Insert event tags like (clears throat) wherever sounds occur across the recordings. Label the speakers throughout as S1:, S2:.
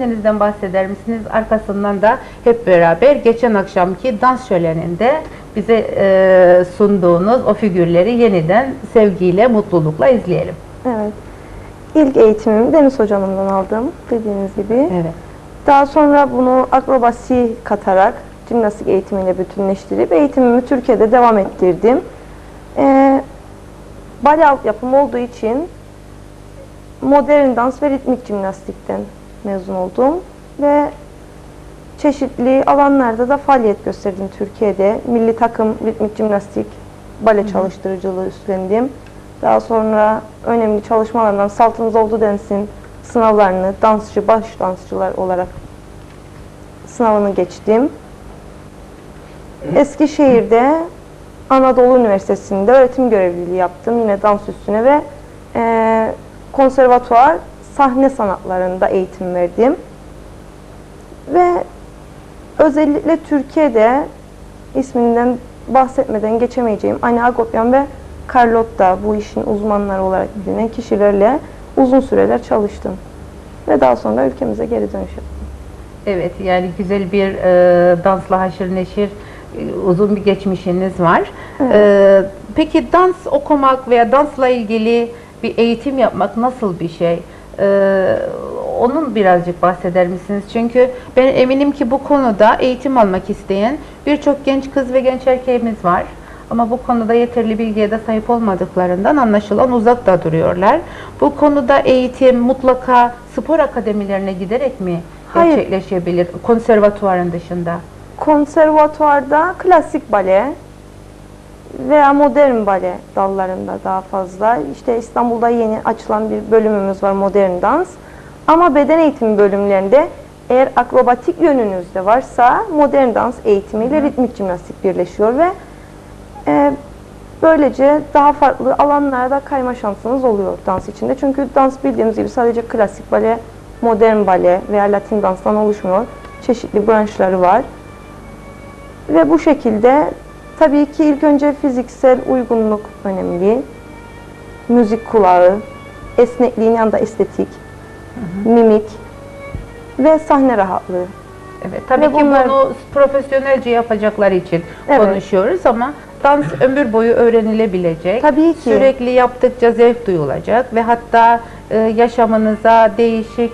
S1: kendinizden bahseder misiniz? Arkasından da hep beraber geçen akşamki dans şöleninde bize e, sunduğunuz o figürleri yeniden sevgiyle, mutlulukla izleyelim.
S2: Evet. İlk eğitimimi Deniz hocamından aldım dediğiniz gibi.
S1: Evet.
S2: Daha sonra bunu akrobasi katarak jimnastik eğitimiyle bütünleştirip eğitimimi Türkiye'de devam ettirdim. Ee, bale altyapım olduğu için modern dans ve ritmik jimnastikten mezun oldum ve çeşitli alanlarda da faaliyet gösterdim Türkiye'de. Milli takım ritmik jimnastik bale çalıştırıcılığı üstlendim. Daha sonra önemli çalışmalarından Saltımız Oldu Dens'in sınavlarını dansçı, baş dansçılar olarak sınavını geçtim. Eskişehir'de Anadolu Üniversitesi'nde öğretim görevliliği yaptım yine dans üstüne ve eee konservatuvar sahne sanatlarında eğitim verdim. Ve özellikle Türkiye'de isminden bahsetmeden geçemeyeceğim Ani Agopyan ve Carlotta bu işin uzmanları olarak bilinen kişilerle uzun süreler çalıştım. Ve daha sonra ülkemize geri dönüş yaptım.
S1: Evet, yani güzel bir e, dansla haşır neşir e, uzun bir geçmişiniz var. E, peki dans okumak veya dansla ilgili bir eğitim yapmak nasıl bir şey? E, onun birazcık bahseder misiniz? Çünkü ben eminim ki bu konuda eğitim almak isteyen birçok genç kız ve genç erkeğimiz var. Ama bu konuda yeterli bilgiye de sahip olmadıklarından anlaşılan uzakta duruyorlar. Bu konuda eğitim mutlaka spor akademilerine giderek mi
S2: Hayır.
S1: gerçekleşebilir konservatuvarın dışında?
S2: Konservatuvarda klasik bale veya modern bale dallarında daha fazla. İşte İstanbul'da yeni açılan bir bölümümüz var modern dans. Ama beden eğitimi bölümlerinde eğer akrobatik yönünüz de varsa modern dans eğitimiyle ritmik jimnastik birleşiyor ve e, böylece daha farklı alanlarda kayma şansınız oluyor dans içinde. Çünkü dans bildiğimiz gibi sadece klasik bale, modern bale veya latin danstan oluşmuyor. Çeşitli branşları var. Ve bu şekilde tabii ki ilk önce fiziksel uygunluk önemli. Müzik kulağı, esnekliğin yanında estetik, mimik ve sahne rahatlığı.
S1: Evet, tabii
S2: Ve
S1: ki
S2: bunlar-
S1: bunu profesyonelce yapacaklar için
S2: Evet.
S1: konuşuyoruz ama dans (clears throat) ömür boyu öğrenilebilecek.
S2: Tabii ki.
S1: Sürekli yaptıkça zevk duyulacak ve hatta e, yaşamınıza değişik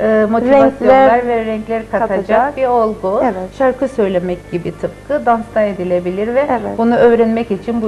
S1: e, motivasyonlar
S2: Renkler
S1: ve renkler katacak,
S2: katacak.
S1: bir olgu.
S2: Evet.
S1: Şarkı söylemek gibi tıpkı dansta edilebilir ve
S2: Evet.
S1: bunu öğrenmek için bu